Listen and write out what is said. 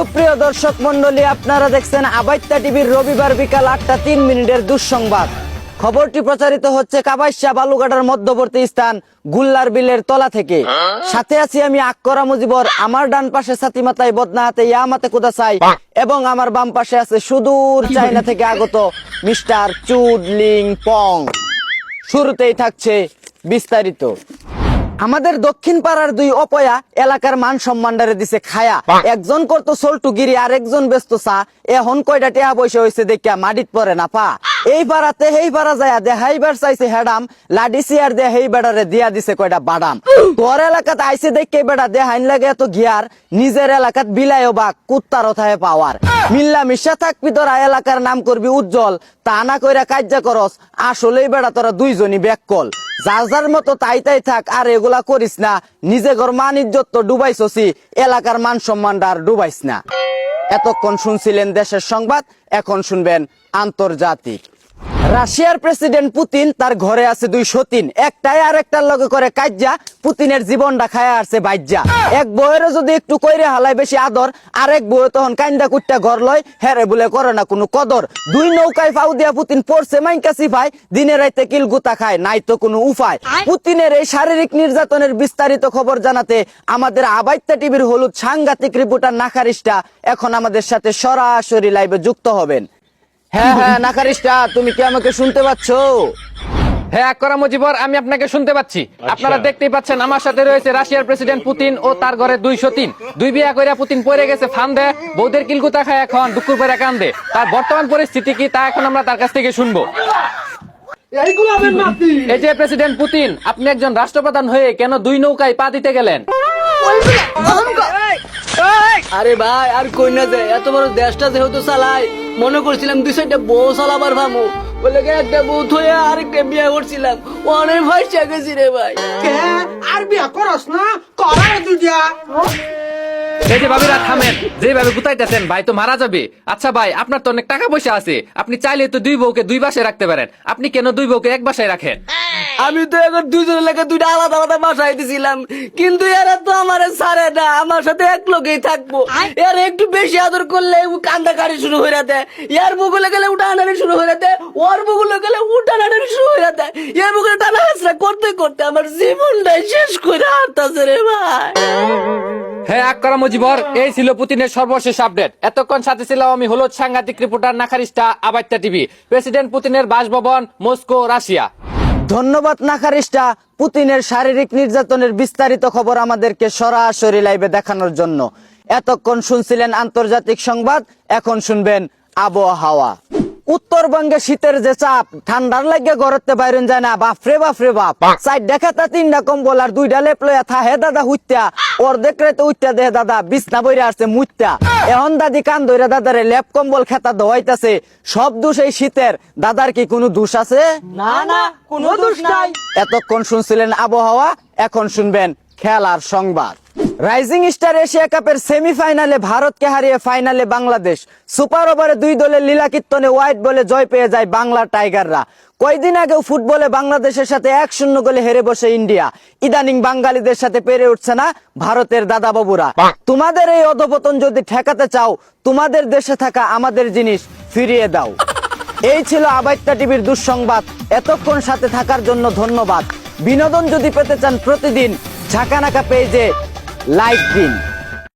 সুপ্রিয় দর্শক মন্ডলী আপনারা দেখছেন আবাইত্যা টিভির রবিবার বিকাল আটটা তিন মিনিটের দুঃসংবাদ। খবরটি প্রচারিত হচ্ছে কাবাইশা বালুঘাটার মধ্যবর্তী স্থান গুল্লার বিলের তলা থেকে। সাথে আছি আমি আক্করা মুজিবর। আমার ডান পাশে সাথী মাতায় বদনা হাতে ইয়ামাতে কুদাসাই এবং আমার বাম পাশে আছে সুদূর চাইনা থেকে আগত মিস্টার চুডলিং পং। শুরুতেই থাকছে বিস্তারিত। আমাদের দক্ষিণ পাড়ার দুই অপয়া এলাকার মান সম্মানডারে দিছে খায়া। একজন করতো সোলটুগিরি আর একজন ব্যস্ত চা। এখন কয়টা টেহা বসে হয়েছে দেখিয়া মাটিত পরে না পা। এই পাড়াতে এই পাড়া যায় দেহাইবার চাইছে হেডাম লাডি সিয়ার দে হেই বেড়ারে দিয়া দিছে কয়টা বাদাম। তোর এলাকাত আইছে দেখে বেড়া দেহাইন লাগে এত গিয়ার নিজের এলাকাত বিলাইও বা কুত্তার ওথায় পাওয়ার। মিল্লা মিশা থাকবি তোরা এলাকার নাম করবি উজ্জ্বল তা না কইরা কার্যা করস আসলেই বেড়া তোরা দুইজনই ব্যাককল। যার যার মতো তাই তাই থাক, আর এগুলা করিস না। নিজে ঘর মান ইজ্জত তো ডুবাইছসি এলাকার মান সম্মানটা আর ডুবাইস না। এতক্ষণ শুনছিলেন দেশের সংবাদ, এখন শুনবেন আন্তর্জাতিক। রাশিয়ার প্রেসিডেন্ট পুতিন তার ঘরে আছে দুই সতীন। একটাই আর একটার লগে করে কাজ্যা পুতিনের জীবনটা খায় আসছে বাইজ্যা এক বউয়েরও যদি একটু কইরে হালাই বেশি আদর আরেক বউ তখন কান্দা কুট্টা ঘর লয় হেরে বলে করে না কোনো কদর। দুই নৌকায় ফাউ দিয়া পুতিন পড়ছে মাইনকাসি ভাই দিনে রাইতে কিল গুতা খায় নাই তো কোনো উপায় পুতিনের এই শারীরিক নির্যাতনের বিস্তারিত খবর জানাতে আমাদের আবাইত্যা টিভির হলুদ সাংঘাতিক রিপোর্টার নাকারিস্টা এখন আমাদের সাথে সরাসরি লাইভে যুক্ত হবেন। হ্যাঁ হ্যাঁ নাকারিস্টা তুমি কি আমাকে শুনতে পাচ্ছ হ্যাঁ আকরা মুজিবর আমি আপনাকে শুনতে পাচ্ছি আপনারা দেখতেই পাচ্ছেন আমার সাথে রয়েছে রাশিয়ার প্রেসিডেন্ট পুতিন ও তার ঘরে দুইশো তিন দুই বিয়া কইরা পুতিন পড়ে গেছে ফান্দে বৌদের কিলকুতা খায় এখন দুঃখুর পরে কান্দে তার বর্তমান পরিস্থিতি কি তা এখন আমরা তার কাছ থেকে শুনব এই যে প্রেসিডেন্ট পুতিন আপনি একজন রাষ্ট্রপ্রধান হয়ে কেন দুই নৌকায় পা দিতে গেলেন আরে ভাই আর কই না যে এত বড় দেশটা যেহেতু চালাই মনে করছিলাম দুই সাইডটা বউ চালাবার ভাবো বলে একটা বউ থয়ে আরেকটা বিয়ে করছিলাম। অনেক ভয় গেছি রে ভাই। আর বিয়া করস না? করার দুজা এই যে ভাবিরা থামেন। যেভাবে গুতাইতেছেন ভাই তো মারা যাবে। আচ্ছা ভাই আপনার তো অনেক টাকা পয়সা আছে। আপনি চাইলে তো দুই বউকে দুই বাসায় রাখতে পারেন। আপনি কেন দুই বউকে এক বাসায় রাখেন? আমি তো এখন দুজনের লেগে দুইটা আলাদা আলাদা বাসায় দিছিলাম। কিন্তু এরা তো আমার ছাড়ে না আমার সাথে এক লোকেই থাকব। এর একটু বেশি আদর করলে কান্দা কারি শুরু হয়ে দেয়। ইয়ার বুকুলে গেলে উঠা আনানি শুরু হয়ে দেয়। ওর বুকুলে গেলে উঠা আনানি শুরু হয়ে দেয়। এর বুকুলে টানা হাসরা করতে করতে আমার জীবনটাই শেষ করে হারতাছে রে ভাই। হ্যাঁ আকরা মুজিবর এই ছিল পুতিনের সর্বশেষ আপডেট। এতক্ষণ সাথে ছিলাম আমি হলো সাংঘাতিক রিপোর্টার নাখারিস্টা আবাইত্যা টিভি। প্রেসিডেন্ট পুতিনের বাসভবন মস্কো রাশিয়া। ধন্যবাদ নাকারিস্টা পুতিনের শারীরিক নির্যাতনের বিস্তারিত খবর আমাদেরকে সরাসরি লাইভে দেখানোর জন্য। এতক্ষণ শুনছিলেন আন্তর্জাতিক সংবাদ, এখন শুনবেন আবহাওয়া। উত্তরবঙ্গে শীতের যে চাপ ঠান্ডার লাগে ঘরতে বাইরেন যায় না। বাপরে বাপরে বাপ। সাইড দেখাতা তিনটা কম্বল আর দুইটা লেপ লইয়া থা হে দাদা হুইত্যা। অর্ধেক রেতে উঠতে দেহে দাদা বিছনা বইরা আসছে মুইত্যা। এখন দাদি কান ধইরা দাদারে লেপ কম্বল খেতা দোয়াইতাছে সব দোষ এই শীতের। দাদার কি কোনো দোষ আছে? না না কোনো দোষ নাই। এতক্ষণ শুনছিলেন আবহাওয়া এখন শুনবেন খেলার সংবাদ। রাইজিং স্টার এশিয়া কাপের সেমিফাইনালে ভারতকে হারিয়ে ফাইনালে বাংলাদেশ। সুপার ওভারে দুই দলের লীলাকীর্তনে হোয়াইট বলে জয় পেয়ে যায় বাংলা টাইগাররা কয়দিন আগেও ফুটবলে বাংলাদেশের সাথে এক শূন্য গোলে হেরে বসে ইন্ডিয়া। ইদানিং বাঙালিদের সাথে পেরে উঠছে না ভারতের দাদা বাবুরা তোমাদের এই অধপতন যদি ঠেকাতে চাও তোমাদের দেশে থাকা আমাদের জিনিস ফিরিয়ে দাও। এই ছিল আবাইত্যা টিভির দুঃসংবাদ। এতক্ষণ সাথে থাকার জন্য ধন্যবাদ। বিনোদন যদি পেতে চান প্রতিদিন ঝাঁকানাকা পেজে লাইক দিন